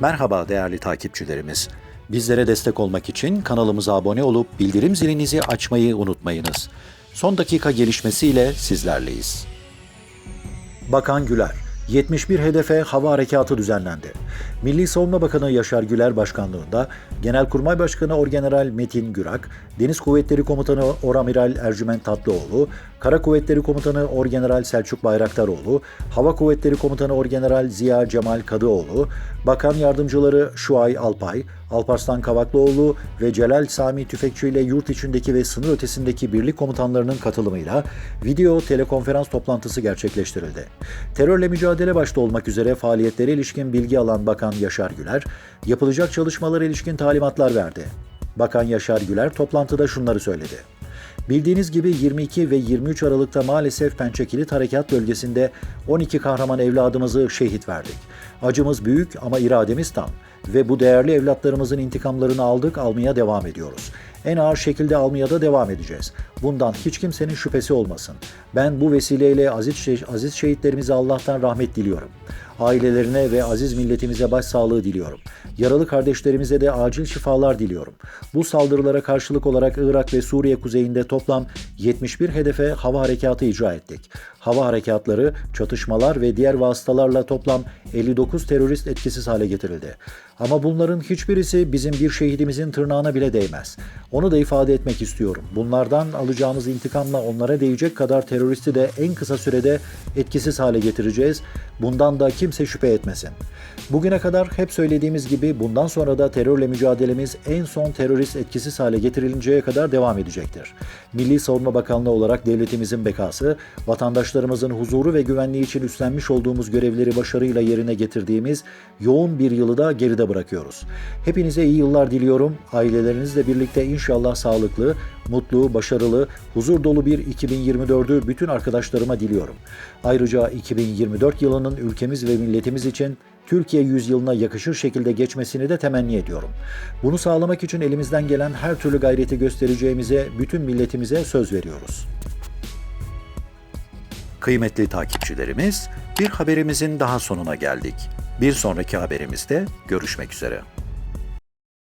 Merhaba değerli takipçilerimiz. Bizlere destek olmak için kanalımıza abone olup bildirim zilinizi açmayı unutmayınız. Son dakika gelişmesiyle sizlerleyiz. Bakan Güler 71 hedefe hava harekatı düzenlendi. Milli Savunma Bakanı Yaşar Güler başkanlığında Genelkurmay Başkanı Orgeneral Metin Gürak, Deniz Kuvvetleri Komutanı Oramiral Ercüment Tatlıoğlu, Kara Kuvvetleri Komutanı Orgeneral Selçuk Bayraktaroğlu, Hava Kuvvetleri Komutanı Orgeneral Ziya Cemal Kadıoğlu, Bakan Yardımcıları Şuay Alpay, Alparslan Kavaklıoğlu ve Celal Sami Tüfekçi ile yurt içindeki ve sınır ötesindeki birlik komutanlarının katılımıyla video telekonferans toplantısı gerçekleştirildi. Terörle mücadele başta olmak üzere faaliyetlere ilişkin bilgi alan Bakan Yaşar Güler, yapılacak çalışmalara ilişkin talimatlar verdi. Bakan Yaşar Güler toplantıda şunları söyledi. Bildiğiniz gibi 22 ve 23 Aralık'ta maalesef Pençekilit Harekat Bölgesi'nde 12 kahraman evladımızı şehit verdik. Acımız büyük ama irademiz tam ve bu değerli evlatlarımızın intikamlarını aldık, almaya devam ediyoruz. En ağır şekilde almaya da devam edeceğiz. Bundan hiç kimsenin şüphesi olmasın. Ben bu vesileyle aziz, aziz şehitlerimize Allah'tan rahmet diliyorum. Ailelerine ve aziz milletimize başsağlığı diliyorum. Yaralı kardeşlerimize de acil şifalar diliyorum. Bu saldırılara karşılık olarak Irak ve Suriye kuzeyinde toplam 71 hedefe hava harekatı icra ettik. Hava harekatları, çatışmalar ve diğer vasıtalarla toplam 59 terörist etkisiz hale getirildi. Ama bunların hiçbirisi bizim bir şehidimizin tırnağına bile değmez. Onu da ifade etmek istiyorum. Bunlardan alacağımız intikamla onlara değecek kadar teröristi de en kısa sürede etkisiz hale getireceğiz. Bundan da kimse şüphe etmesin. Bugüne kadar hep söylediğimiz gibi bundan sonra da terörle mücadelemiz en son terörist etkisiz hale getirilinceye kadar devam edecektir. Milli Savunma Bakanlığı olarak devletimizin bekası, vatandaşlarımızın huzuru ve güvenliği için üstlenmiş olduğumuz görevleri başarıyla yerine getirdiğimiz yoğun bir yılı da geride bırakıyoruz. Hepinize iyi yıllar diliyorum. Ailelerinizle birlikte inşallah sağlıklı, mutlu, başarılı, huzur dolu bir 2024'ü bütün arkadaşlarıma diliyorum. Ayrıca 2024 yılının ülkemiz ve milletimiz için Türkiye yüzyılına yakışır şekilde geçmesini de temenni ediyorum. Bunu sağlamak için elimizden gelen her türlü gayreti göstereceğimize bütün milletimize söz veriyoruz. Kıymetli takipçilerimiz, bir haberimizin daha sonuna geldik. Bir sonraki haberimizde görüşmek üzere.